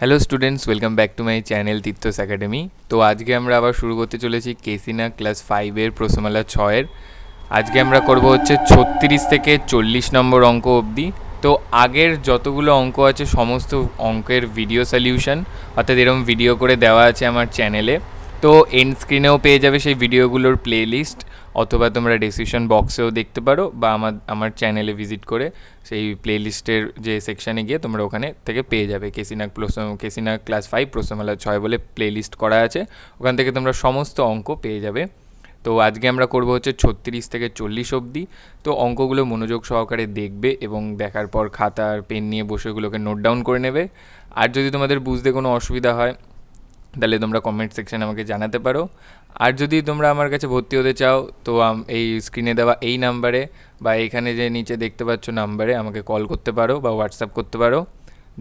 Hello students welcome back to my channel Tirthas academy তো আজকে আমরা আবার শুরু করতে চলেছি কেসিনা ক্লাস ফাইভের প্রশ্নমালা ছয়ের আজকে আমরা করব হচ্ছে ছত্রিশ থেকে চল্লিশ নম্বর অঙ্ক অবধি। তো আগের যতগুলো অঙ্ক আছে, সমস্ত অঙ্কের ভিডিও সলিউশন অর্থাৎ এরকম ভিডিও করে দেওয়া আছে আমার চ্যানেলে তো এন্ড স্ক্রিনেও পেয়ে যাবে সেই ভিডিওগুলোর প্লেলিস্ট অথবা তোমরা ডিসক্রিপশন বক্সেও দেখতে পারো, বা আমার আমার চ্যানেলে ভিজিট করে সেই প্লেলিস্টের যে সেকশানে গিয়ে তোমরা ওখানে থেকে পেয়ে যাবে। কেসিনা প্রশ্ন কেসিনা ক্লাস ফাইভ প্রশ্নমালা ছয় বলে প্লেলিস্ট করা আছে। ওখান থেকে তোমরা সমস্ত অঙ্ক পেয়ে যাবে। তো আজকে আমরা করব হচ্ছে ছত্রিশ থেকে চল্লিশ অবধি। তো অঙ্কগুলো মনোযোগ সহকারে দেখবে এবং দেখার পর খাতা আর পেন নিয়ে বসে ওগুলোকে নোট ডাউন করে নেবে। আর যদি তোমাদের বুঝতে কোনো অসুবিধা হয় তাহলে তোমরা কমেন্ট সেকশানে আমাকে জানাতে পারো। আর যদি তোমরা আমার কাছে ভর্তি হতে চাও, তো এই স্ক্রিনে দেওয়া এই নাম্বারে বা এখানে যে নিচে দেখতে পাচ্ছ নাম্বারে আমাকে কল করতে পারো বা হোয়াটসঅ্যাপ করতে পারো,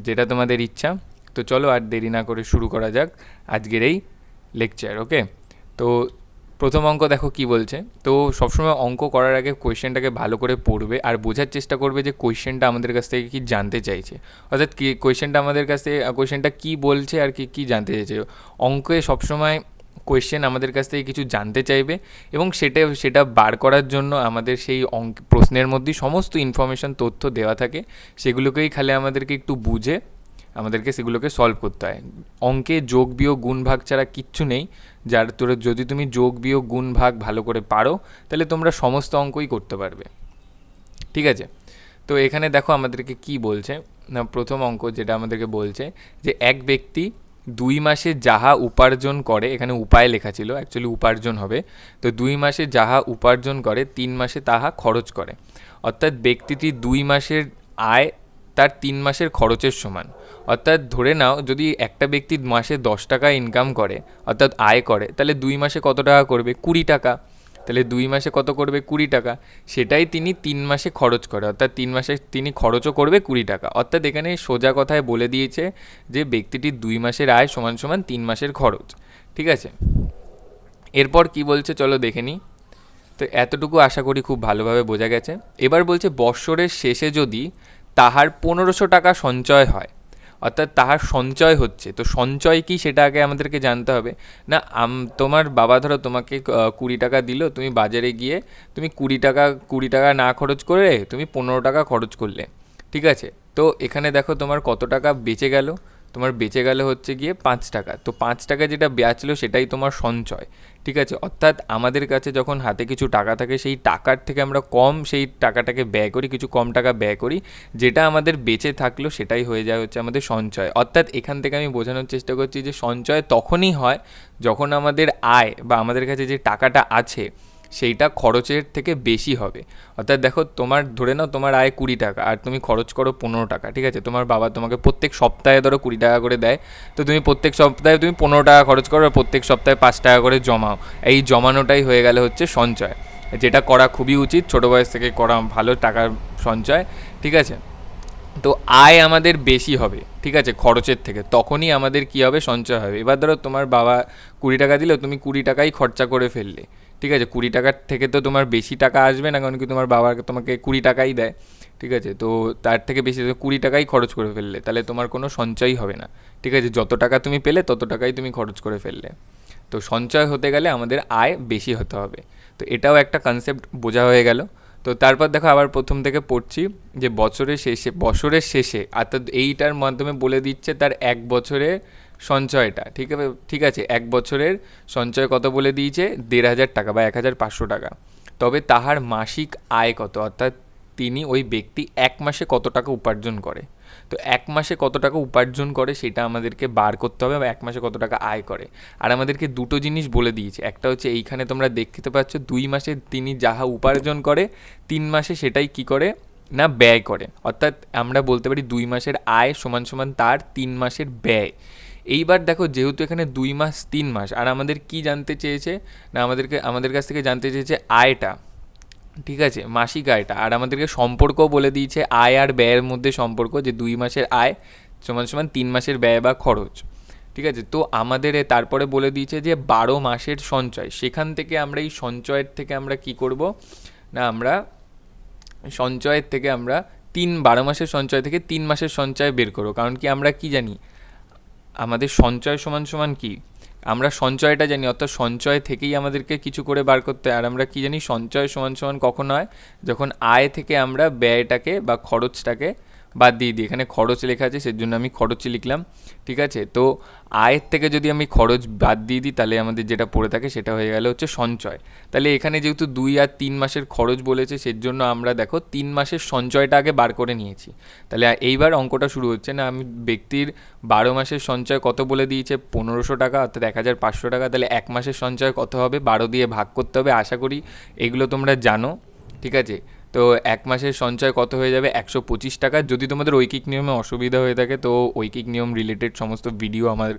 যেটা তোমাদের ইচ্ছা। তো চলো আর দেরি না করে শুরু করা যাক আজকের এই লেকচার ওকে তো প্রথম অঙ্ক দেখো কি বলছে? তো সবসময় অঙ্ক করার আগে কোয়েশ্চেনটাকে ভালো করে পড়বে আর বোঝার চেষ্টা করবে যে কোয়েশ্চেনটা আমাদের কাছ থেকে কি জানতে চাইছে। অর্থাৎ কি কোয়েশ্চেনটা আমাদের কাছ থেকে কোয়েশ্চেনটা কী বলছে আর কি কী জানতে চাইছে। অঙ্কে সবসময় কোয়েশ্চেন আমাদের কাছ থেকে কিছু জানতে চাইবে এবং সেটা সেটা বার করার জন্য আমাদের সেই অঙ্ক, প্রশ্নের মধ্যেই সমস্ত ইনফরমেশন তথ্য দেওয়া থাকে। সেগুলোকেই খালি আমাদেরকে একটু বুঝে আমাদেরকে সেগুলোকে সলভ করতে হয়। অঙ্কে যোগ, বিয়োগ, গুণ, ভাগ ছাড়া কিচ্ছু নেই। যার তোর, যদি তুমি যোগ, বিয়োগ, গুণ, ভাগ ভালো করে পারো, তাহলে তোমরা সমস্ত অঙ্কই করতে পারবে। ঠিক আছে? তো এখানে দেখো আমাদেরকে কি বলছে, না, প্রথম অঙ্ক যেটা আমাদেরকে বলছে যে এক ব্যক্তি দুই মাসে যাহা উপার্জন করে, এখানে উপায় লেখা ছিল অ্যাকচুয়ালি উপার্জন হবে, তো দুই মাসে যাহা উপার্জন করে, তিন মাসে তাহা খরচ করে। অর্থাৎ ব্যক্তিটি দুই মাসের আয় তার তিন মাসের খরচের সমান। অর্থাৎ ধরে নাও, যদি একটা ব্যক্তি মাসে দশ টাকা ইনকাম করে, অর্থাৎ আয় করে, তাহলে দুই মাসে কত টাকা করবে? কুড়ি টাকা। তাহলে দুই মাসে কত করবে? কুড়ি টাকা। সেটাই তিনি তিন মাসে খরচ করে, অর্থাৎ তিন মাসে তিনি খরচও করবে কুড়ি টাকা। অর্থাৎ এখানে সোজা কথায় বলে দিয়েছে যে, ব্যক্তিটির দুই মাসের আয় সমান সমান তিন মাসের খরচ। ঠিক আছে? এরপর কি বলছে? চলো দেখে নিই। তো এতটুকু আশা করি খুব ভালোভাবে বোঝা গেছে। এবার বলছে, বৎসরের শেষে যদি তাহার পনেরোশো টাকা সঞ্চয় হয়। অর্থাৎ তাহার সঞ্চয় হচ্ছে। তো সঞ্চয় কি সেটা আগে আমাদেরকে জানতে হবে। না, আম, তোমার বাবা ধরো তোমাকে কুড়ি টাকা দিল, তুমি বাজারে গিয়ে তুমি কুড়ি টাকা কুড়ি টাকা না খরচ করে তুমি পনেরো টাকা খরচ করলে। ঠিক আছে? তো এখানে দেখো তোমার কত টাকা বেঁচে গেল। তোমার বেঁচে গেলে হচ্ছে গিয়ে পাঁচ টাকা। তো পাঁচ টাকা যেটা বেঁচলো সেটাই তোমার সঞ্চয়, ঠিক আছে? অর্থাৎ আমাদের কাছে যখন হাতে কিছু টাকা থাকে, সেই টাকার থেকে আমরা কম, সেই টাকাটাকে ব্যয় করি, কিছু কম টাকা ব্যয় করি, যেটা আমাদের বেঁচে থাকল সেটাই হয়ে যায় হচ্ছে আমাদের সঞ্চয়। অর্থাৎ এখান থেকে আমি বোঝানোর চেষ্টা করছি যে সঞ্চয় তখনই হয় যখন আমাদের আয় বা আমাদের কাছে যে টাকাটা আছে সেইটা খরচের থেকে বেশি হবে। অর্থাৎ দেখো তোমার, ধরে নাও তোমার আয় কুড়ি টাকা আর তুমি খরচ করো পনেরো টাকা, ঠিক আছে? তোমার বাবা তোমাকে প্রত্যেক সপ্তাহে ধরো কুড়ি টাকা করে দেয়। তো তুমি প্রত্যেক সপ্তাহে তুমি পনেরো টাকা খরচ করো আর প্রত্যেক সপ্তাহে পাঁচ টাকা করে জমাও। এই জমানোটাই হয়ে গেলে হচ্ছে সঞ্চয়। যেটা করা খুবই উচিত, ছোটো বয়স থেকে করা ভালো টাকার সঞ্চয়, ঠিক আছে? তো আয় আমাদের বেশি হবে, ঠিক আছে? খরচের থেকে। তখনই আমাদের কি হবে? সঞ্চয় হবে। এবার ধরো তোমার বাবা কুড়ি টাকা দিল, তুমি কুড়ি টাকাই খরচা করে ফেললে। ঠিক আছে, কুড়ি টাকার থেকে তো তোমার বেশি টাকা আসবে না, কারণ কি তোমার বাবা তোমাকে কুড়ি টাকাই দেয়, ঠিক আছে? তো তার থেকে বেশি কুড়ি টাকাই খরচ করে ফেললে, তাহলে তোমার কোনো সঞ্চয়ই হবে না, ঠিক আছে? যত টাকা তুমি পেলে, তত টাকাই তুমি খরচ করে ফেললে। তো সঞ্চয় হতে গেলে আমাদের আয় বেশি হতে হবে। তো এটাও একটা কনসেপ্ট বোঝা হয়ে গেল। তো তারপর দেখো আবার প্রথম থেকে পড়ছি যে বছরের শেষে বছরের শেষে, অর্থাৎ এইটার মাধ্যমে বলে দিচ্ছে তার এক বছরের সঞ্চয়টা, ঠিক আছে? ঠিক আছে, এক বছরের সঞ্চয় কত বলে দিয়েছে? দেড় হাজার টাকা বা এক হাজার পাঁচশো টাকা। তবে তাহার মাসিক আয় কত? অর্থাৎ তিনি ওই ব্যক্তি এক মাসে কত টাকা উপার্জন করে? তো এক মাসে কত টাকা উপার্জন করে সেটা আমাদেরকে বার করতে হবে বা এক মাসে কত টাকা আয় করে। আর আমাদেরকে দুটো জিনিস বলে দিয়েছে। একটা হচ্ছে এইখানে তোমরা দেখতে পাচ্ছ, দুই মাসে তিনি যাহা উপার্জন করে, তিন মাসে সেটাই কি করে? না, ব্যয় করে। অর্থাৎ আমরা বলতে পারি দুই মাসের আয় সমান সমান তার তিন মাসের ব্যয়। এইবার দেখো যেহেতু এখানে দুই মাস, তিন মাস, আর আমাদের কি জানতে চেয়েছে? না, আমাদেরকে, আমাদের কাছ থেকে জানতে চেয়েছে আয়টা, ঠিক আছে? মাসিক আয়টা, আর আমাদেরকে সম্পর্কও বলে দিয়েছে আয় আর ব্যয়ের মধ্যে সম্পর্ক, যে দুই মাসের আয় সমান সমান তিন মাসের ব্যয় বা খরচ, ঠিক আছে? তো আমাদের তারপরে বলে দিয়েছে যে বারো মাসের সঞ্চয়, সেখান থেকে আমরা এই সঞ্চয়ের থেকে আমরা কি করব? না, আমরা সঞ্চয়ের থেকে আমরা তিন, বারো মাসের সঞ্চয় থেকে তিন মাসের সঞ্চয় বের করব, কারণ কি আমরা কি জানি? আমাদের সঞ্চয় সমান সমান কি? আমরা সঞ্চয়টা জানি, অর্থাৎ সঞ্চয় থেকেই আমাদেরকে কিছু করে বার করতে হয়। আর আমরা কি জানি, সঞ্চয় সমান সমান কখন হয়? যখন আয় থেকে আমরা ব্যয়টাকে বা খরচটাকে বাদ দিয়ে দিই। এখানে খরচ লেখা আছে, সেজন্য আমি খরচ লিখলাম, ঠিক আছে? তো আয়ের থেকে যদি আমি খরচ বাদ দিয়ে দিই, তাহলে আমাদের যেটা পড়ে থাকে সেটা হয়ে গেল হচ্ছে সঞ্চয়। তাহলে এখানে যেহেতু দুই আর তিন মাসের খরচ বলেছে, সেজন্য আমরা দেখো তিন মাসের সঞ্চয়টা আগে বার করে নিয়েছি। তাহলে এইবার অঙ্কটা শুরু হচ্ছে না, আমি ব্যক্তির বারো মাসের সঞ্চয় কত বলে দিয়েছে? পনেরোশো টাকা, অর্থাৎ এক হাজার পাঁচশো টাকা, তাহলে এক মাসের সঞ্চয় কত হবে? বারো দিয়ে ভাগ করতে হবে, আশা করি এগুলো তোমরা জানো, ঠিক আছে? তো এক মাসের সঞ্চয় কত হয়ে যাবে? একশো পঁচিশ টাকা। যদি তোমাদের ঐকিক নিয়মে অসুবিধা হয়ে থাকে, তো ঐকিক নিয়ম রিলেটেড সমস্ত ভিডিও আমার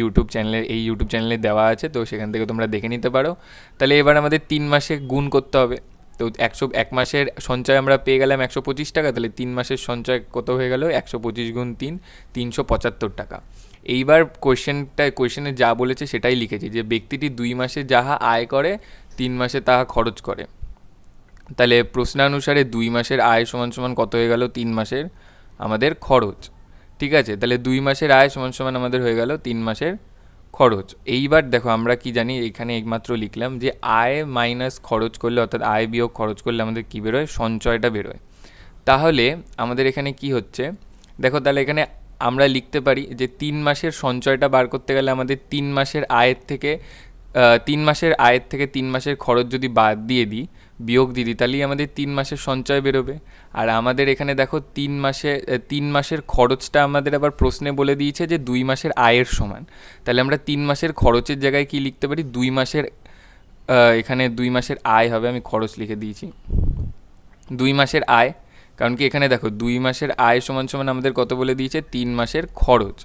ইউটিউব চ্যানেলে এই ইউটিউব চ্যানেলে দেওয়া আছে, তো সেখান থেকে তোমরা দেখে নিতে পারো। তাহলে এবার আমাদের তিন মাসে গুণ করতে হবে। তো একশো, এক মাসের সঞ্চয় আমরা পেয়ে গেলাম একশো পঁচিশ টাকা, তাহলে তিন মাসের সঞ্চয় কত হয়ে গেল? একশো পঁচিশ গুণ তিন, তিনশো পঁচাত্তর টাকা। এইবার কোয়েশ্চেনটা কোয়েশ্চেনে যা বলেছে সেটাই লিখেছি, যে ব্যক্তিটি দুই মাসে যাহা আয় করে, তিন মাসে তাহা খরচ করে। তাহলে প্রশ্নানুসারে দুই মাসের আয় সমান সমান কত হয়ে গেল? তিন মাসের আমাদের খরচ। ঠিক আছে? তাহলে দুই মাসের আয় সমান সমান আমাদের হয়ে গেল তিন মাসের খরচ। এইবার দেখো, আমরা কি জানি? এখানে একমাত্র লিখলাম যে আয় মাইনাস খরচ করলে, অর্থাৎ আয় বিয়োগ খরচ করলে আমাদের কী বেরোয়? সঞ্চয়টা বেরোয়। তাহলে আমাদের এখানে কি হচ্ছে? দেখো, তাহলে এখানে আমরা লিখতে পারি যে তিন মাসের সঞ্চয়টা বার করতে গেলে আমাদের তিন মাসের আয়ের থেকে তিন মাসের আয়ের থেকে তিন মাসের খরচ যদি বাদ দিয়ে দিই বিয়োগ দিয়ে দিই। তাহলেই আমাদের তিন মাসের সঞ্চয় বেরোবে। আর আমাদের এখানে দেখো তিন মাসে তিন মাসের খরচটা আমাদের আবার প্রশ্নে বলে দিয়েছে যে দুই মাসের আয়ের সমান। তাহলে আমরা তিন মাসের খরচের জায়গায় কি লিখতে পারি? দুই মাসের এখানে দুই মাসের আয় হবে, আমি খরচ লিখে দিয়েছি। দুই মাসের আয়, কারণ কি এখানে দেখো দুই মাসের আয় সমান সমান আমাদের কত বলে দিয়েছে? তিন মাসের খরচ।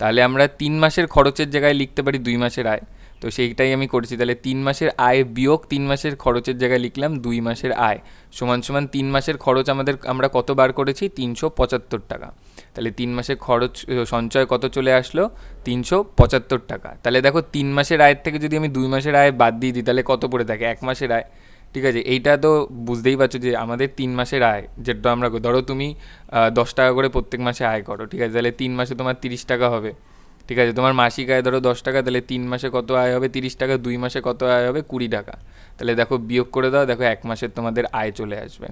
তাহলে আমরা তিন মাসের খরচের জায়গায় লিখতে পারি দুই মাসের আয়। তো সেইটাই আমি করেছি। তাহলে তিন মাসের আয় বিয়োগ তিন মাসের খরচের জায়গায় লিখলাম দুই মাসের আয়। সমান সমান তিন মাসের খরচ আমাদের, আমরা কত বার করেছি? তিনশো পঁচাত্তর টাকা। তাহলে তিন মাসের খরচ, সঞ্চয় কত চলে আসলো? তিনশো পঁচাত্তর টাকা। তাহলে দেখো তিন মাসের আয়ের থেকে যদি আমি দুই মাসের আয় বাদ দিয়ে দিই, তাহলে কত পড়ে থাকে? এক মাসের আয়। ঠিক আছে? এইটা তো বুঝতেই পারছ যে আমাদের তিন মাসের আয়, যেটা আমরা ধরো তুমি দশ টাকা করে প্রত্যেক মাসে আয় করো। ঠিক আছে? তাহলে তিন মাসে তোমার তিরিশ টাকা হবে। ঠিক আছে, তোমার মাসিক আয় ধরো দশ টাকা, তাহলে তিন মাসে কত আয় হবে? তিরিশ টাকা, দুই মাসে কত আয় হবে? কুড়ি টাকা। তাহলে দেখো বিয়োগ করে দাও, দেখো এক মাসের তোমাদের আয় চলে আসবে।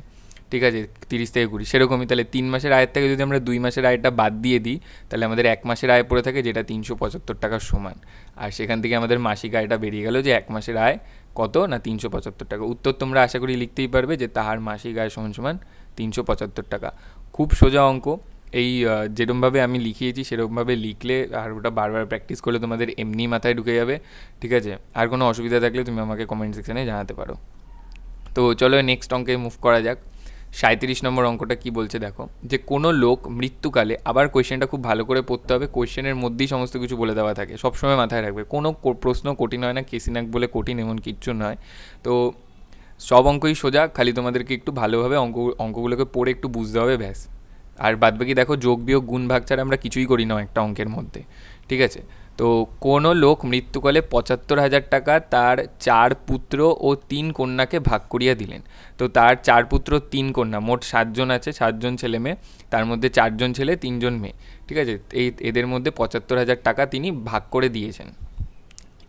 ঠিক আছে, তিরিশ থেকে কুড়ি, সেরকমই। তাহলে তিন মাসের আয়ের থেকে যদি আমরা দুই মাসের আয়টা বাদ দিয়ে দিই, তাহলে আমাদের এক মাসের আয় পড়ে থাকে, যেটা তিনশো পঁচাত্তর টাকার সমান। আর সেখান থেকে আমাদের মাসিক আয়টা বেরিয়ে গেল যে এক মাসের আয় কত না তিনশো পঁচাত্তর টাকা। উত্তর তোমরা আশা করি লিখতেই পারবে যে তাহার মাসিক আয় সমান সমান তিনশো পঁচাত্তর টাকা। খুব সোজা অঙ্ক। এই যেরকমভাবে আমি লিখিয়েছি, সেরকমভাবে লিখলে আর ওটা বারবার প্র্যাকটিস করলে তোমাদের এমনি মাথায় ঢুকে যাবে, ঠিক আছে? আর কোনো অসুবিধা থাকলে তুমি আমাকে কমেন্ট সেকশানে জানাতে পারো। তো চলো নেক্সট অঙ্কে মুভ করা যাক। সাঁত্রিশ নম্বর অঙ্কটা কি বলছে দেখো, যে কোনো লোক মৃত্যুকালে আবার কোয়েশ্চেনটা খুব ভালো করে পড়তে হবে কোয়েশ্চেনের মধ্যেই সমস্ত কিছু বলে দেওয়া থাকে, সবসময় মাথায় রাখবে। কোনো প্রশ্ন কঠিন হয় না কেসিনাক বলে কঠিন এমন কিচ্ছু নয়। তো সব অঙ্কই সোজা, খালি তোমাদেরকে একটু ভালোভাবে অঙ্ক, অঙ্কগুলোকে পড়ে একটু বুঝতে হবে, ব্যাস। আর বাদবাকি দেখো যোগ বিয়োগ গুণ ভাগ ছাড়া আমরা কিছুই করি না একটা অঙ্কের মধ্যে, ঠিক আছে? তো কোনো লোক মৃত্যুকালে পঁচাত্তর হাজার টাকা তার চার পুত্র ও তিন কন্যাকে ভাগ করিয়া দিলেন। তো তার চার পুত্র, তিন কন্যা, মোট সাতজন আছে, সাতজন ছেলে মেয়ে, তার মধ্যে চারজন ছেলে, তিনজন মেয়ে, ঠিক আছে? এই এদের মধ্যে পঁচাত্তর হাজার টাকা তিনি ভাগ করে দিয়েছেন।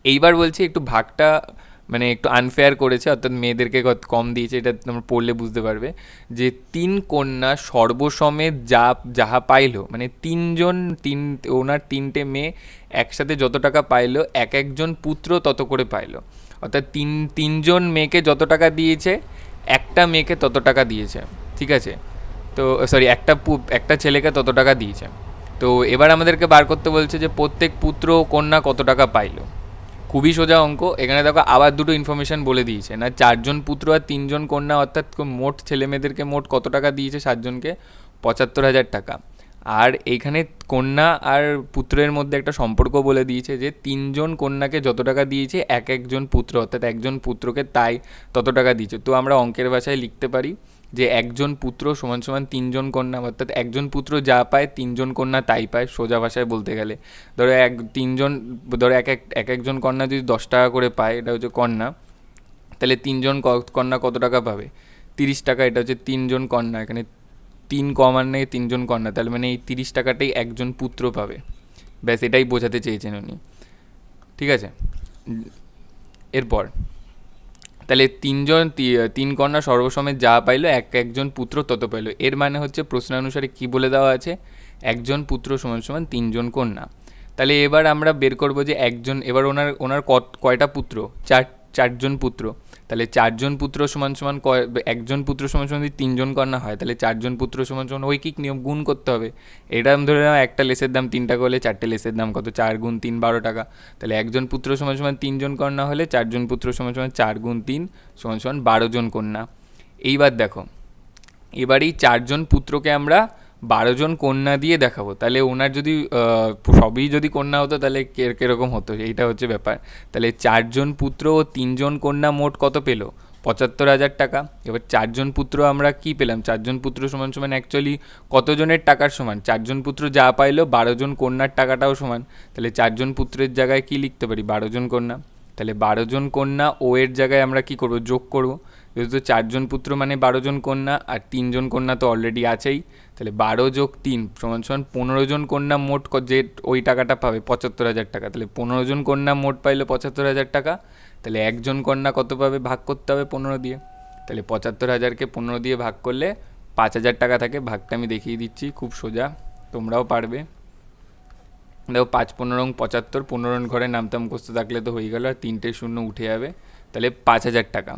এইবার বলছি একটু ভাগটা মানে একটু আনফেয়ার করেছে, অর্থাৎ মেয়েদেরকে কম দিয়েছে, এটা তোমরা পড়লে বুঝতে পারবে। যে তিন কন্যা সর্বসমে যা, যাহা পাইলো মানে তিনজন, তিন, ওনার তিনটে মেয়ে একসাথে যত টাকা পাইলো, এক একজন পুত্র তত করে পাইলো। অর্থাৎ তিন, তিনজন মেয়েকে যত টাকা দিয়েছে, একটা মেয়েকে তত টাকা দিয়েছে, ঠিক আছে? তো সরি একটা একটা ছেলেকে তত টাকা দিয়েছে। তো এবার আমাদেরকে বার করতে বলছে যে প্রত্যেক পুত্র কন্যা কত টাকা পাইলো? খুবই সোজা অঙ্ক। এখানে দেখো আবার দুটো ইনফরমেশান বলে দিয়েছে। না, চারজন পুত্র আর তিনজন কন্যা, অর্থাৎ মোট ছেলে মেয়েদেরকে মোট কত টাকা দিয়েছে? সাতজনকে পঁচাত্তর হাজার টাকা। আর এইখানে কন্যা আর পুত্রের মধ্যে একটা সম্পর্ক বলে দিয়েছে যে, তিনজন কন্যাকে যত টাকা দিয়েছে, এক একজন পুত্র, অর্থাৎ একজন পুত্রকে তাই তত টাকা দিয়েছে। তো আমরা অঙ্কের ভাষায় লিখতে পারি। যে একজন পুত্র সমান সমান তিনজন কন্যা, অর্থাৎ একজন পুত্র যা পায়, তিনজন কন্যা তাই পায়, সোজা ভাষায় বলতে গেলে। ধরো এক, তিনজন, ধরো এক এক এক একজন কন্যা যদি দশ টাকা করে পায়, এটা হচ্ছে কন্যা, তাহলে তিনজন কন্যা কত টাকা পাবে? তিরিশ টাকা, এটা হচ্ছে তিনজন কন্যা, এখানে তিন কমানে তিনজন কন্যা, তাহলে মানে এই তিরিশ টাকাটাই একজন পুত্র পাবে। ব্যাস, এটাই বোঝাতে চেয়েছেন উনি। ঠিক আছে? এরপর তাহলে তিনজন তিন কন্যা সর্বসময় যা পাইল, এক, একজন পুত্র তত পাইল। এর মানে হচ্ছে প্রশ্ন অনুসারে কি বলে দেওয়া আছে? একজন পুত্র সমান সমান তিনজন কন্যা। তাহলে এবার আমরা বের করব যে একজন, এবার ওনার ওনার কয়টা পুত্র? চার চারজন পুত্র। তাহলে চারজন পুত্র সমান সমান কয়, একজন পুত্র সমান সমান যদি তিনজন কন্যা হয়, তাহলে চারজন পুত্র সমান সমান ঐকিক নিয়ম গুণ করতে হবে? এটা ধরে নাও একটা লেসের দাম তিন টাকা হলে চারটে লেসের দাম কত? চার গুণ তিন বারো টাকা। তাহলে একজন পুত্র সমান সমান তিনজন কন্যা হলে চারজন পুত্র সমান সমান চার গুণ তিন সমান সমান বারো জন কন্যা। এইবার দেখো, এবার এই চারজন পুত্রকে আমরা বারো জন কন্যা দিয়ে দেখাবো। তাহলে ওনার যদি সবই যদি কন্যা হতো, তাহলে কীরকম হতো? এইটা হচ্ছে ব্যাপার। তাহলে চারজন পুত্র ও তিনজন কন্যা মোট কত পেল? পঁচাত্তর হাজার টাকা। এবার চারজন পুত্র আমরা কি পেলাম? চারজন পুত্র সমান সমান অ্যাকচুয়ালি কতজনের টাকার সমান? চারজন পুত্র যা পাইলো, বারো জন কন্যার টাকাটাও সমান। তাহলে চারজন পুত্রের জায়গায় কি লিখতে পারি? বারো জন কন্যা। তাহলে বারো জন কন্যা ও এর জায়গায় আমরা কি করব? যোগ করব। যেহেতু চারজন পুত্র মানে বারো জন কন্যা আর তিনজন কন্যা তো অলরেডি আছেই, তাহলে বারো যোগ তিন সমান সমান পনেরো জন কন্যা মোট যে ওই টাকাটা পাবে পঁচাত্তর হাজার টাকা। তাহলে পনেরো জন কন্যা মোট পাইলো পঁচাত্তর হাজার টাকা, তাহলে একজন কন্যা কত পাবে? ভাগ করতে হবে পনেরো দিয়ে। তাহলে পঁচাত্তর হাজারকে পনেরো দিয়ে ভাগ করলে পাঁচ হাজার টাকা থাকে। ভাগটা আমি দেখিয়ে দিচ্ছি, খুব সোজা, তোমরাও পারবে। দেখো, পাঁচ পনেরো পঁচাত্তর, পনেরো ঘরে নামতাম মুখস্থ থাকলে তো হয়ে গেল, আর তিনটে শূন্য উঠে যাবে। তাহলে পাঁচ হাজার টাকা।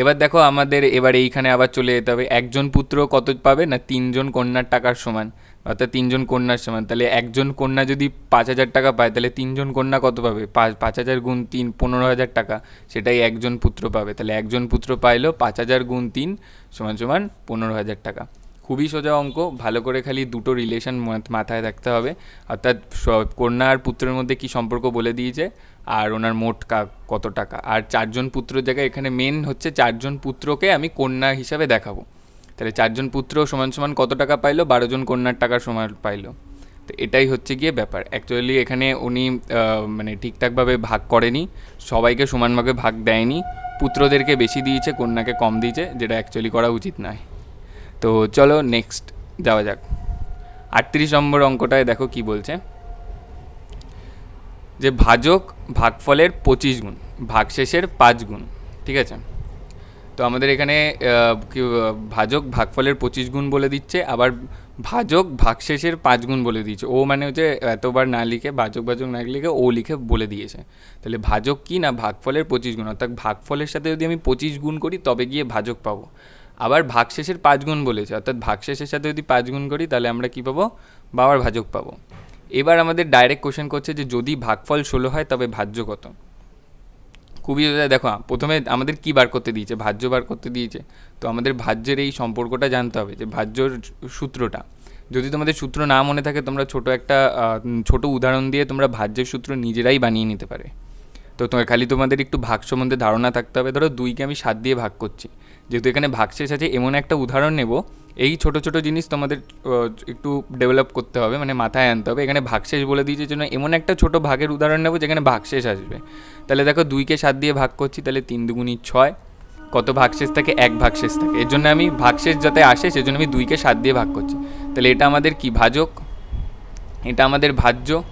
এবার দেখো আমাদের এবার এইখানে আবার চলে যেতে হবে। একজন পুত্র কত পাবে না তিনজন কন্যার টাকার সমান? অর্থাৎ তিনজন কন্যার সমান। তাহলে একজন কন্যা যদি পাঁচ হাজার টাকা পায়, তাহলে তিনজন কন্যা কত পাবে? পাঁচ পাঁচ হাজার গুণ তিন, পনেরো হাজার টাকা। সেটাই একজন পুত্র পাবে। তাহলে একজন পুত্র পাইলো পাঁচ হাজার গুণ তিন, সমান সমান পনেরো হাজার টাকা। খুবই সোজা অঙ্ক, ভালো করে খালি দুটো রিলেশন মাথায় রাখতে হবে। অর্থাৎ কন্যা আর পুত্রের মধ্যে কি সম্পর্ক বলে দিয়েছে? আর ওনার মোট কত টাকা? আর চারজন পুত্রের জায়গায় এখানে মেন হচ্ছে চারজন পুত্রকে আমি কন্যা হিসাবে দেখাবো। তাহলে চারজন পুত্র সমান সমান কত টাকা পাইলো? বারোজন কন্যার টাকার সমান পাইলো। তো এটাই হচ্ছে গিয়ে ব্যাপার। অ্যাকচুয়ালি এখানে উনি মানে ঠিকঠাকভাবে ভাগ করেনি। সবাইকে সমানভাবে ভাগ দেয়নি। পুত্রদেরকে বেশি দিয়েছে, কন্যাকে কম দিয়েছে, যেটা অ্যাকচুয়ালি করা উচিত নয়। তো চলো নেক্সট যাওয়া যাক। আটত্রিশ নম্বর অঙ্কটায় দেখো কি বলছে। যে ভাজক ভাগফলের পঁচিশ গুণ, ভাগশেষের পাঁচ গুণ, ঠিক আছে? তো আমাদের এখানে ভাজক ভাগফলের পঁচিশ গুণ বলে দিচ্ছে, আবার ভাজক ভাগশেষের পাঁচ গুণ বলে দিয়েছে। ও মানে হচ্ছে এতবার না লিখে, ভাজক ভাজক না লিখে ও লিখে বলে দিয়েছে। তাহলে ভাজক কি না ভাগফলের পঁচিশ গুণ? অর্থাৎ ভাগফলের সাথে যদি আমি পঁচিশ গুণ করি, তবে গিয়ে ভাজক পাবো। আবার ভাগশেষের পাঁচ গুণ বলেছে, অর্থাৎ ভাগশেষের সাথে যদি পাঁচ গুণ করি, তাহলে আমরা কি পাবো? বাবার ভাজক পাবো। এবার আমাদের ডাইরেক্ট কোশ্চেন করছে যে যদি ভাগফল ষোলো হয় তবে ভাজ্য কত? খুবই, দেখো, প্রথমে আমাদের কি বার করতে দিয়েছে? ভাজ্য বার করতে দিয়েছে। তো আমাদের ভাজ্যের এই সম্পর্কটা জানতে হবে যে ভাজ্যর সূত্রটা। যদি তোমাদের সূত্র না মনে থাকে, তোমরা ছোট একটা ছোট উদাহরণ দিয়ে তোমরা ভাজ্যের সূত্র নিজেরাই বানিয়ে নিতে পারে। তো তোমার, খালি তোমাদের একটু ভাগ সম্বন্ধে ধারণা থাকতে হবে। ধরো দুইকে আমি সাত দিয়ে ভাগ করছি। যেহেতু এখানে ভাগশেষ আছে, এমন একটা উদাহরণ নেব। এই ছোট ছোট জিনিস তোমাদের একটু ডেভেলপ করতে হবে মানে মাথায় আনতে হবে। এখানে ভাগশেষ বলে দিয়েছে জন্য এমন একটা ছোট ভাগের উদাহরণ নেব, যেখানে ভাগশেষ আসবে। তাহলে দেখো দুইকে সাত দিয়ে ভাগ করছি, তাহলে তিন দুগুণি ছয়। কত ভাগশেষ থাকে? এক ভাগশেষ থাকে। এর জন্য আমি ভাগশেষ যাতে আসে, সেজন্য আমি দুইকে সাত দিয়ে ভাগ করছি। তাহলে এটা আমাদের কি? ভাজক। এটা আমাদের ভাজ্য।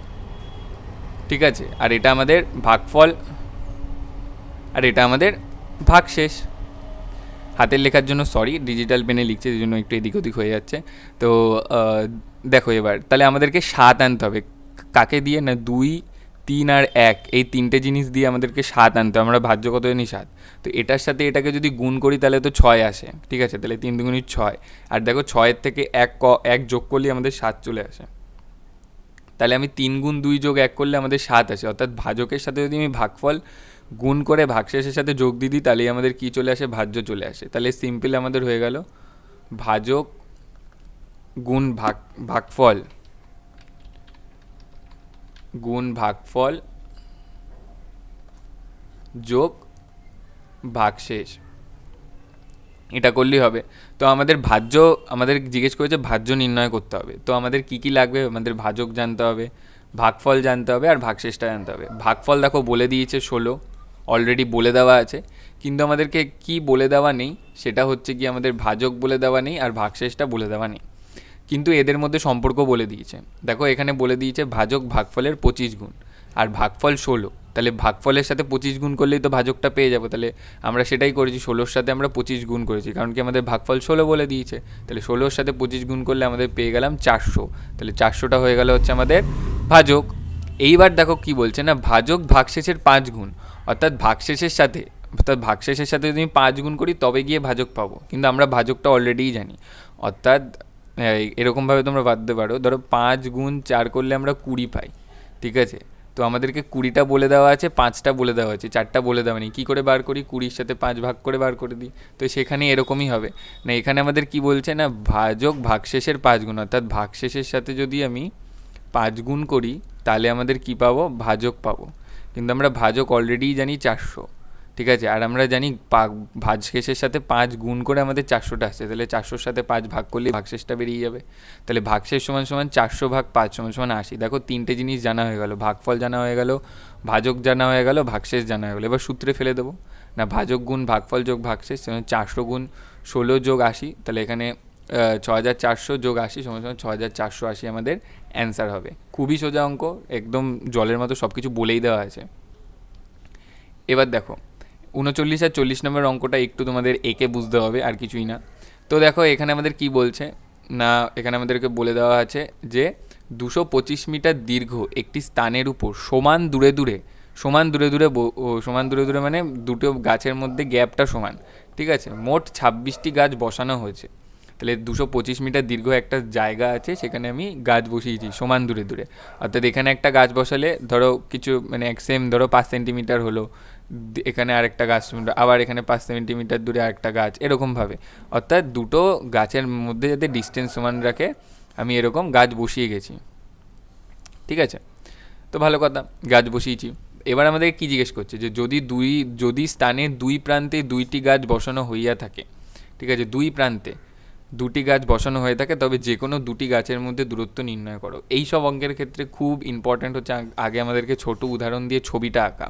ঠিক আছে? আর এটা আমাদের ভাগফল। আর এটা আমাদের ভাগশেষ হাতের লেখার জন্য সরি ডিজিটাল পেনে লিখছে এই জন্য একটু এদিক ওদিক হয়ে যাচ্ছে। তো দেখো এবার, তাহলে আমাদেরকে সাত আনতে হবে। কাকে দিয়ে? না দুই, তিন আর এক, এই তিনটে জিনিস দিয়ে আমাদেরকে সাত আনতে হবে। আমরা ভাজ্য কত জানি? সাত। তো এটার সাথে এটাকে যদি গুণ করি, তাহলে তো ছয় আসে। ঠিক আছে? তাহলে তিন দুগুণি ছয়। আর দেখো ছয়ের থেকে এক ক, এক যোগ করলে আমাদের সাত চলে আসে। তাহলে আমি তিন গুণ দুই যোগ এক করলে আমাদের সাত আসে। অর্থাৎ ভাজকের সাথে যদি আমি ভাগফল গুণ করে ভাগশেষের সাথে যোগ দিয়ে দিই, তাহলেই আমাদের কী চলে আসে? ভাজ্য চলে আসে। তাহলে সিম্পল আমাদের হয়ে গেল। ভাজক গুণ ভাগ, ভাগফল। গুণ ভাগফল যোগ ভাগশেষ। এটা করলেই হবে। তো আমাদের ভাজ্য, আমাদের জিজ্ঞেস করেছে ভাজ্য নির্ণয় করতে হবে। তো আমাদের কি কি লাগবে? আমাদের ভাজক জানতে হবে, ভাগফল জানতে হবে, আর ভাগশেষটা জানতে হবে। ভাগফল দেখো বলে দিয়েছে ষোলো। অলরেডি বলে দেওয়া আছে। কিন্তু আমাদেরকে কি বলে দেওয়া নেই, সেটা হচ্ছে কি আমাদের ভাজক বলে দেওয়া নেই আর ভাগশেষটা বলে দেওয়া নেই। কিন্তু এদের মধ্যে সম্পর্ক বলে দিয়েছে। দেখো, এখানে বলে দিয়েছে ভাজক ভাগফলের পঁচিশ গুণ আর ভাগফল ষোলো। তাহলে ভাগফলের সাথে পঁচিশ গুণ করলেই তো ভাজকটা পেয়ে যাব। তাহলে আমরা সেটাই করেছি, ষোলোর সাথে আমরা পঁচিশ গুণ করেছি। কারণ কি আমাদের ভাগফল ষোলো বলে দিয়েছে। তাহলে ষোলোর সাথে পঁচিশ গুণ করলে আমাদের পেয়ে গেলাম চারশো। তাহলে চারশোটা হয়ে গেল হচ্ছে আমাদের ভাজক। এইবার দেখো কি বলছে না, ভাজক ভাগশেষের পাঁচ গুণ। অর্থাৎ ভাগশেষের সাথে, অর্থাৎ ভাগশেষের সাথে যদি আমি পাঁচ গুণ করি, তবে গিয়ে ভাজক পাবো। কিন্তু আমরা ভাজকটা অলরেডিই জানি। অর্থাৎ এরকমভাবে তোমরা ভাবতে পারো। ধরো পাঁচ গুণ চার করলে আমরা কুড়ি পাই, ঠিক আছে? তো আমাদেরকে কুড়িটা বলে দেওয়া আছে, পাঁচটা বলে দেওয়া আছে, চারটা বলে দেওয়া নেই। কী করে বার করি? কুড়ির সাথে পাঁচ ভাগ করে বার করে দিই। তো সেখানে এরকমই হবে। না, এখানে আমাদের কি বলছে? না, ভাজক ভাগশেষের পাঁচ গুণ। অর্থাৎ ভাগশেষের সাথে যদি আমি পাঁচ গুণ করি, তাহলে আমাদের কি পাবো? ভাজক পাবো। কিন্তু আমরা ভাজক অলরেডিই জানি চারশো, ঠিক আছে? আর আমরা জানি ভাগশেষের সাথে পাঁচ গুণ করে আমাদের চারশোটা আসছে, তাহলে চারশোর সাথে পাঁচ ভাগ করলে ভাগশেষটা বেরিয়ে যাবে। তাহলে ভাগশেষ সমান সমান চারশো ভাগ পাঁচ সমান সমান আশি। দেখো তিনটে জিনিস জানা হয়ে গেল, ভাগফল জানা হয়ে গেল, ভাজক জানা হয়ে গেল ভাগশেষ জানা হয়ে গেলো। এবার সূত্রে ফেলে দেবো। না, ভাজক গুণ ভাগফল যোগ ভাগশেষ চারশো গুণ ষোলো যোগ আশি, তাহলে এখানে ছ হাজার চারশো যোগ আশি সমান সমান ছ হাজার চারশো আশি আমাদের অ্যান্সার হবে। খুবই সোজা অঙ্ক, একদম জলের মতো সব কিছু বলেই দেওয়া আছে। এবার দেখো, উনচল্লিশ আর চল্লিশ নম্বর অঙ্কটা একটু তোমাদের একে বুঝতে হবে, আর কিছুই না। তো দেখো, এখানে আমাদের কি বলছে? না, এখানে আমাদেরকে বলে দেওয়া আছে যে, দুশো পঁচিশ মিটার দীর্ঘ একটি স্থানের উপর সমান দূরে দূরে, সমান দূরে দূরে সমান দূরে দূরে মানে দুটো গাছের মধ্যে গ্যাপটা সমান, ঠিক আছে? মোট ছাব্বিশটি গাছ বসানো হয়েছে। তাহলে দুশো পঁচিশ মিটার দীর্ঘ একটা জায়গা আছে, সেখানে আমি গাছ বসিয়েছি সমান দূরে দূরে। অর্থাৎ এখানে একটা গাছ বসালে ধরো কিছু মানে এক সেম ধরো পাঁচ সেন্টিমিটার হলো এখানে আরেকটা গাছ, আবার এখানে পাঁচ সেন্টিমিটার দূরে আরেকটা গাছ এরকমভাবে অর্থাৎ দুটো গাছের মধ্যে যাতে ডিস্টেন্স সমান রাখে, আমি এরকম গাছ বসিয়ে গেছি। ঠিক আছে? তো ভালো কথা, গাছ বসিয়েছি। এবার আমাদের কি জিজ্ঞেস করছে? যে যদি দুই, যদি স্থানে দুই প্রান্তে দুইটি গাছ বসানো হইয়া থাকে, ঠিক আছে, দুই প্রান্তে দুটি গাছ বসানো হয়ে থাকে, তবে যে কোনো দুটি গাছের মধ্যে দূরত্ব নির্ণয় করো। এই সব অঙ্কের ক্ষেত্রে খুব ইম্পর্ট্যান্ট হচ্ছে আগে আমাদেরকে ছোট উদাহরণ দিয়ে ছবিটা আঁকা।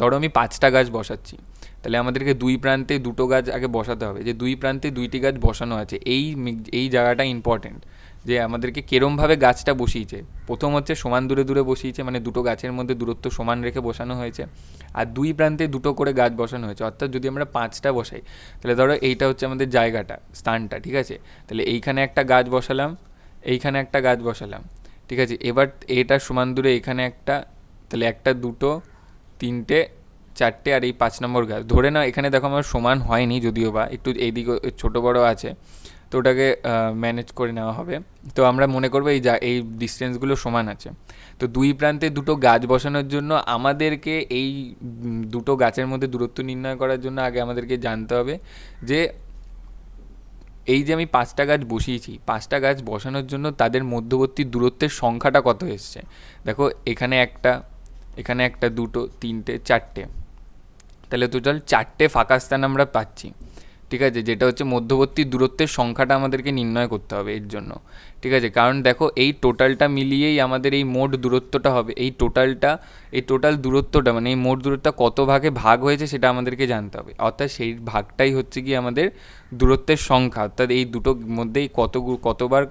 ধরো আমি পাঁচটা গাছ বসাচ্ছি, তাহলে আমাদেরকে দুই প্রান্তে দুটো গাছ আগে বসাতে হবে। যে দুই প্রান্তে দুইটি গাছ বসানো আছে, এই এই জায়গাটা ইম্পর্ট্যান্ট যে আমাদেরকে কেরমভাবে গাছটা বসিয়েছে। প্রথম হচ্ছে সমান দূরে দূরে বসিয়েছে মানে দুটো গাছের মধ্যে দূরত্ব সমান রেখে বসানো হয়েছে। আর দুই প্রান্তে দুটো করে গাছ বসানো হয়েছে। অর্থাৎ যদি আমরা পাঁচটা বসাই, তাহলে ধরো এইটা হচ্ছে আমাদের জায়গাটা, স্থানটা, ঠিক আছে? তাহলে এইখানে একটা গাছ বসালাম, এইখানে একটা গাছ বসালাম, ঠিক আছে? এবার এটা সমান দূরে এখানে একটা, তাহলে একটা, দুটো, তিনটে, চারটে আর এই পাঁচ নম্বর গাছ। ধরে নাও এখানে দেখো আমার সমান হয়নি যদিও বা, একটু এইদিকে ছোটো বড় আছে। তো ওটাকে ম্যানেজ করে নেওয়া হবে। তো আমরা মনে করব এই যা, এই ডিস্টেন্সগুলো সমান আছে। তো দুই প্রান্তে দুটো গাছ বসানোর জন্য আমাদেরকে এই দুটো গাছের মধ্যে দূরত্ব নির্ণয় করার জন্য আগে আমাদেরকে জানতে হবে যে, এই যে আমি পাঁচটা গাছ বসিয়েছি, পাঁচটা গাছ বসানোর জন্য তাদের মধ্যবর্তী দূরত্বের সংখ্যাটা কত এসছে? দেখো, এখানে একটা এখানে একটা দুটো, তিনটে, চারটে। তাহলে টোটাল চারটে ফাঁকা স্থান আমরা পাচ্ছি। ঠিক আছে? যেটা হচ্ছে মধ্যবর্তী দূরত্বের সংখ্যাটা আমাদেরকে নির্ণয় করতে হবে এর জন্য। ঠিক আছে? কারণ দেখো, এই টোটালটা মিলিয়েই আমাদের এই মোট দূরত্বটা হবে। এই টোটালটা এই টোটাল দূরত্বটা মানে এই মোট দূরত্বটা কত ভাগে ভাগ হয়েছে সেটা আমাদেরকে জানতে হবে। অর্থাৎ সেই ভাগটাই হচ্ছে কি আমাদের দূরত্বের সংখ্যা। অর্থাৎ এই দুটোর মধ্যেই কত কতবার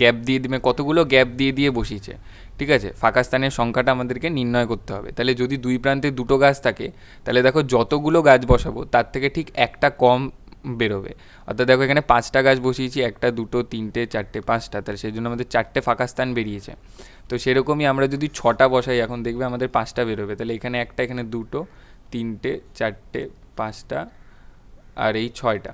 গ্যাপ দিয়ে দিবে, কতগুলো গ্যাপ দিয়ে দিয়ে বসিয়েছে। ঠিক আছে? ফাঁকা স্থানের সংখ্যাটা আমাদেরকে নির্ণয় করতে হবে। তাহলে যদি দুই প্রান্তে দুটো গাছ থাকে, তাহলে দেখো যতগুলো গাছ বসাবো, তার থেকে ঠিক একটা কম বেরোবে। অর্থাৎ দেখো এখানে পাঁচটা গাছ বসিয়েছি, একটা, দুটো, তিনটে, চারটে, পাঁচটা, তাহলে সেই জন্য আমাদের চারটে ফাঁকা স্থান বেরিয়েছে। তো সেরকমই আমরা যদি ছটা বসাই, এখন দেখবে আমাদের পাঁচটা বেরোবে। তাহলে এখানে একটা, এখানে দুটো, তিনটে, চারটে, পাঁচটা, আর এই ছয়টা।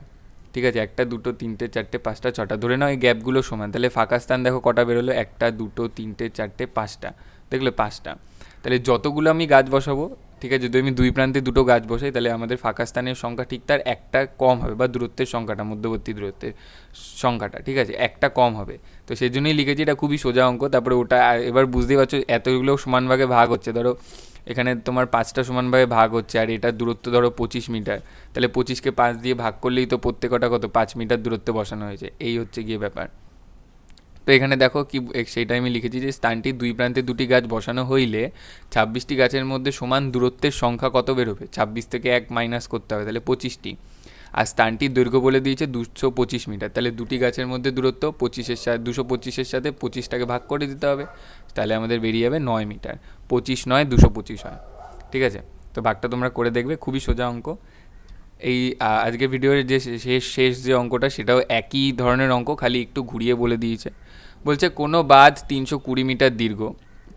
ঠিক আছে, একটা, দুটো, তিনটে, চারটে, পাঁচটা, ছটা। ধরে নাও এই গ্যাপগুলো সমান। তাহলে ফাঁকা স্থান দেখো কটা বেরোলো? একটা, দুটো, তিনটে, চারটে, পাঁচটা। দেখলে পাঁচটা। তাহলে যতগুলো আমি গাছ বসাবো ঠিক আছে, যদি আমি দুই প্রান্তে দুটো গাছ বসাই, তাহলে আমাদের ফাঁকা স্থানের সংখ্যা ঠিক তার একটা কম হবে বা দূরত্বের সংখ্যাটা, মধ্যবর্তী দূরত্বের সংখ্যাটা, ঠিক আছে, একটা কম হবে। তো সেই জন্যই লিখেছি এটা খুবই সোজা অঙ্ক, তারপরে ওটা এবার বুঝতেই পারছ এতগুলো সমান ভাগে ভাগ হচ্ছে। ধরো, এখানে তোমার পাঁচটা সমানভাবে ভাগ হচ্ছে, আর এটার দূরত্ব ধরো পঁচিশ মিটার। তাহলে পঁচিশকে পাঁচ দিয়ে ভাগ করলেই তো প্রত্যেকটা কত? পাঁচ মিটার দূরত্বে বসানো হয়েছে। এই হচ্ছে গিয়ে ব্যাপার। তো এখানে দেখো কি সেইটা আমি লিখেছি যে স্থানটির দুই প্রান্তে দুটি গাছ বসানো হইলে ছাব্বিশটি গাছের মধ্যে সমান দূরত্বের সংখ্যা কত বেরোবে? ছাব্বিশ থেকে এক মাইনাস করতে হবে, তাহলে পঁচিশটি। আর স্থানটির দৈর্ঘ্য বলে দিয়েছে দুশো পঁচিশ মিটার, তাহলে দুটি গাছের মধ্যে দূরত্ব পঁচিশের সাথে দুশো পঁচিশের সাথে পঁচিশটাকে ভাগ করে দিতে হবে, তাহলে আমাদের বেরিয়ে যাবে নয় মিটার। পঁচিশ নয়, দুশো পঁচিশ হয়, ঠিক আছে? তো ভাগটা তোমরা করে দেখবে, খুবই সোজা অঙ্ক। এই আজকের ভিডিওর যে শেষ শেষ যে অঙ্কটা, সেটাও একই ধরনের অঙ্ক, খালি একটু ঘুরিয়ে বলে দিয়েছে। বলছে কোনো বাঁধ তিনশো কুড়ি মিটার দীর্ঘ।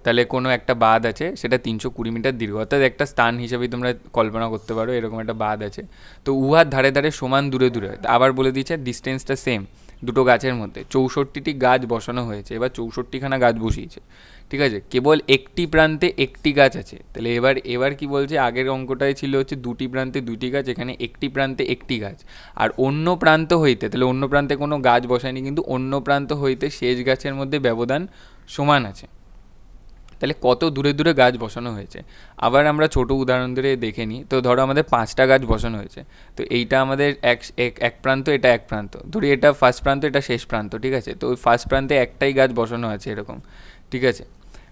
তাহলে কোনো একটা বাঁধ আছে, সেটা তিনশো কুড়ি মিটার দীর্ঘ। অর্থাৎ একটা স্থান হিসেবে তোমরা কল্পনা করতে পারো, এরকম একটা বাঁধ আছে। তো উহার ধারে ধারে সমান দূরে দূরে, আবার বলে দিয়েছে ডিস্টেন্সটা সেম দুটো গাছের মধ্যে। চৌষট্টিটি গাছ বসানো হয়েছে, এবার চৌষট্টিখানা গাছ বসিয়েছে। ঠিক আছে? কেবল একটি প্রান্তে একটি গাছ আছে। তাহলে এবার এবার কি বলছে? আগের অঙ্কটাই ছিল হচ্ছে দুটি প্রান্তে দুটি গাছ, এখানে একটি প্রান্তে একটি গাছ। আর অন্য প্রান্ত হইতে, তাহলে অন্য প্রান্তে কোনো গাছ বসায়নি, কিন্তু অন্য প্রান্ত হইতে শেষ গাছের মধ্যে ব্যবধান সমান আছে। তাহলে কত দূরে দূরে গাছ বসানো হয়েছে? আবার আমরা ছোট উদাহরণ ধরে দেখে নিই। তো ধরো আমাদের পাঁচটা গাছ বসানো হয়েছে। তো এইটা আমাদের এক, এক- প্রান্ত, এটা এক প্রান্ত। ধরি এটা ফার্স্ট প্রান্ত, এটা শেষ প্রান্ত, ঠিক আছে? তো ওই ফার্স্ট প্রান্তে একটাই গাছ বসানো আছে এরকম, ঠিক আছে?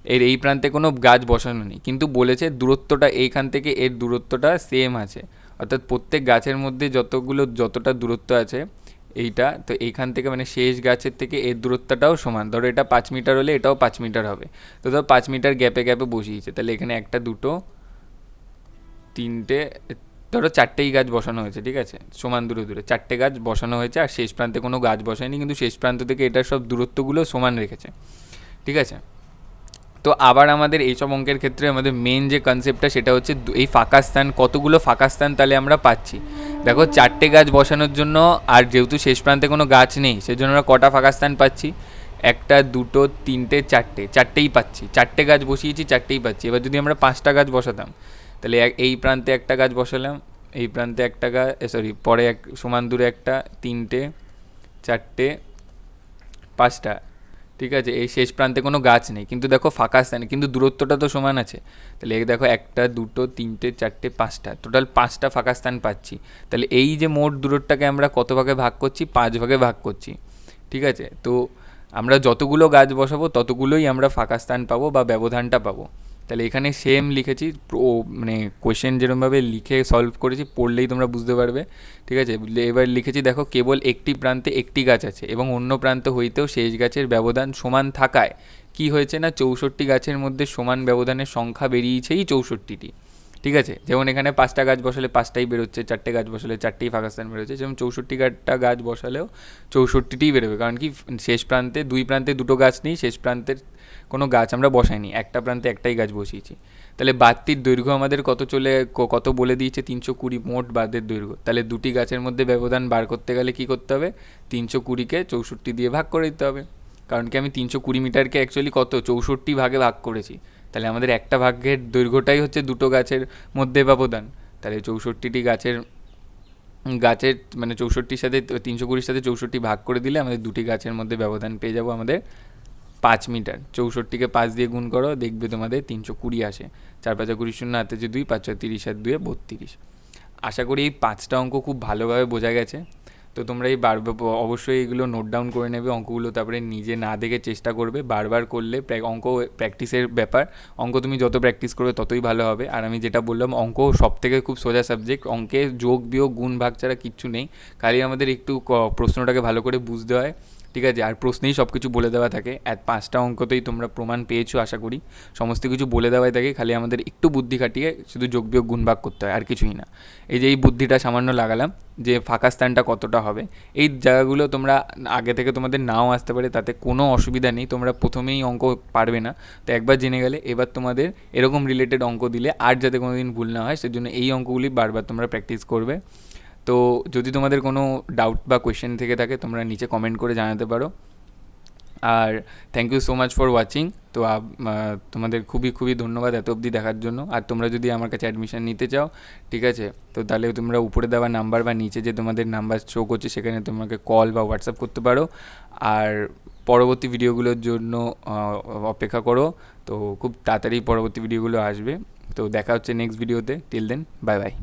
এর এই প্রান্তে কোনো গাছ বসানো নেই। কিন্তু বলেছে দূরত্বটা এইখান থেকে এর দূরত্বটা সেম আছে। অর্থাৎ প্রত্যেক গাছের মধ্যে যতগুলো, যতটা দূরত্ব আছে এইটা, তো এইখান থেকে মানে শেষ গাছের থেকে এর দূরত্বটাও সমান। ধরো এটা পাঁচ মিটার হলে এটাও পাঁচ মিটার হবে। তো ধরো পাঁচ মিটার গ্যাপে গ্যাপে বসিয়েছে, তাহলে এখানে একটা, দুটো, তিনটে, ধরো চারটেই গাছ বসানো হয়েছে, ঠিক আছে? সমান দূরে দূরে। চারটে গাছ বসানো হয়েছে আর শেষ প্রান্তে কোনো গাছ বসায়নি, কিন্তু শেষ প্রান্ত থেকে এটার সব দূরত্বগুলো সমান রেখেছে। ঠিক আছে? তো আবার আমাদের এইসব অঙ্কের ক্ষেত্রে আমাদের মেন যে কনসেপ্টটা সেটা হচ্ছে এই ফাঁকা স্থান, কতগুলো ফাঁকা স্থান তাহলে আমরা পাচ্ছি। দেখো, চারটে গাছ বসানোর জন্য, আর যেহেতু শেষ প্রান্তে কোনো গাছ নেই, সেজন্য আমরা কটা ফাঁকা স্থান পাচ্ছি? একটা, দুটো, তিনটে, চারটে, চারটেই পাচ্ছি। চারটে গাছ বসিয়েছি, চারটেই পাচ্ছি। এবার যদি আমরা পাঁচটা গাছ বসাতাম, তাহলে এই প্রান্তে একটা গাছ বসালাম, এই প্রান্তে একটা গাছ সরি পরে এক সমান দূরে একটা, তিনটে, চারটে, পাঁচটা। ঠিক আছে? এই শেষ প্রান্তে কোনো গাছ নেই। কিন্তু দেখো ফাঁকা স্থানে, কিন্তু দূরত্বটা তো সমান আছে। তাহলে দেখো একটা, দুটো, তিনটে, চারটে, পাঁচটা টোটাল পাঁচটা ফাঁকা স্থান পাচ্ছি। তাহলে এই যে মোট দূরত্বটাকে আমরা কত ভাগে ভাগ করছি? পাঁচ ভাগে ভাগ করছি। ঠিক আছে? তো আমরা যতগুলো গাছ বসাবো, ততগুলোই আমরা ফাঁকা স্থান পাবো বা ব্যবধানটা পাবো। তাহলে এখানে সেম লিখেছি, ও মানে কোয়েশ্চেন যেরকমভাবে লিখে সলভ করেছি, পড়লেই তোমরা বুঝতে পারবে, ঠিক আছে? এবার লিখেছি, দেখো, কেবল একটি প্রান্তে একটি গাছ আছে এবং অন্য প্রান্ত হইতেও শেষ গাছের ব্যবধান সমান থাকায়, কি হয়েছে না চৌষট্টি গাছের মধ্যে সমান ব্যবধানের সংখ্যা বেরিয়েছেই চৌষট্টিটি, ঠিক আছে? যেমন এখানে পাঁচটা গাছ বসালে পাঁচটাই বেরোচ্ছে, চারটে গাছ বসালে চারটেই ফাঁকা স্থান বেরোচ্ছে, যেমন চৌষট্টি গাছটা গাছ বসালেও চৌষট্টিটিই বেরোবে, কারণ কি, শেষ প্রান্তে, দুই প্রান্তে দুটো গাছ নেই, শেষ প্রান্তের কোনো গাছ আমরা বসাইনি, একটা প্রান্তে একটাই গাছ বসিয়েছি। তাহলে বাতির দৈর্ঘ্য আমাদের কত চলে কত বলে দিয়েছে? তিনশো কুড়ি মোট বাদের দৈর্ঘ্য। তাহলে দুটি গাছের মধ্যে ব্যবধান বার করতে গেলে কি করতে হবে? তিনশো কুড়িকে চৌষট্টি দিয়ে ভাগ করে দিতে হবে। কারণ কি আমি তিনশো কুড়ি মিটারকে অ্যাকচুয়ালি কত? চৌষট্টি ভাগে ভাগ করেছি। তাহলে আমাদের একটা ভাগের দৈর্ঘ্যটাই হচ্ছে দুটো গাছের মধ্যে ব্যবধান। তাহলে চৌষট্টিটি গাছের গাছের মানে চৌষট্টির সাথে, তিনশো কুড়ির সাথে চৌষট্টি ভাগ করে দিলে আমাদের দুটি গাছের মধ্যে ব্যবধান পেয়ে যাব আমাদের পাঁচ মিটার, চৌষট্টিকে পাঁচ দিয়ে গুণ করো, দেখবে তোমাদের তিনশো কুড়ি আসে। চার পাঁচা কুড়ি শূন্য হাতে যে দুই, পাঁচ ছয় তিরিশ আর দুয়ে বত্রিশ। আশা করি এই পাঁচটা অঙ্ক খুব ভালোভাবে বোঝা গেছে। তো তোমরা এই বার, অবশ্যই এগুলো নোট ডাউন করে নেবে অঙ্কগুলো, তারপরে নিজে না দেখে চেষ্টা করবে। বারবার করলে অঙ্ক প্র্যাকটিসের ব্যাপার। অঙ্ক তুমি যত প্র্যাকটিস করবে ততই ভালো হবে। আর আমি যেটা বললাম, অঙ্ক সব থেকে খুব সোজা সাবজেক্ট অঙ্কে যোগ, বিয়োগ, গুণ, ভাগ ছাড়া কিচ্ছু নেই। খালি আমাদের একটু প্রশ্নটাকে ভালো করে বুঝতে হয়। ঠিক আছে? আর প্রশ্নেই সব কিছু বলে দেওয়া থাকে। এক পাঁচটা অঙ্কতেই তোমরা প্রমাণ পেয়েছ, আশা করি। সমস্ত কিছু বলে দেওয়াই থাকে, খালি আমাদের একটু বুদ্ধি খাটিয়ে শুধু যোগ বিয়োগ গুণ ভাগ করতে হয়, আর কিছুই না। এই যে এই বুদ্ধিটা সামান্য লাগালাম, যে ফাঁকা স্থানটা কতটা হবে, এই জায়গাগুলো তোমরা আগে থেকে তোমাদের নাও আসতে পারে, তাতে কোনো অসুবিধা নেই। তোমরা প্রথমেই অঙ্ক পারবে না। তো একবার জেনে গেলে, এবার তোমাদের এরকম রিলেটেড অঙ্ক দিলে আর যাতে কোনো দিন ভুল না হয়, সেজন্য এই অঙ্কগুলি বারবার তোমরা প্র্যাকটিস করবে। তো যদি তোমাদের কোনো ডাউট বা কোয়েশ্চেন থেকে থাকে, তোমরা নিচে কমেন্ট করে জানাতে পারো। আর thank you so much for watching তো তোমাদের খুবই খুবই ধন্যবাদ এত অবধি দেখার জন্য। আর তোমরা যদি আমার কাছে অ্যাডমিশন নিতে চাও, ঠিক আছে? তো তাহলে তোমরা উপরে দেওয়া নাম্বার বা নিচে যে তোমাদের নাম্বার শো করছে, সেখানে তোমাকে কল বা হোয়াটসঅ্যাপ করতে পারো। আর পরবর্তী ভিডিওগুলোর জন্য অপেক্ষা করো। তো খুব তাড়াতাড়ি পরবর্তী ভিডিওগুলো আসবে। তো দেখা হচ্ছে নেক্সট ভিডিওতে টিল দেন বাই বাই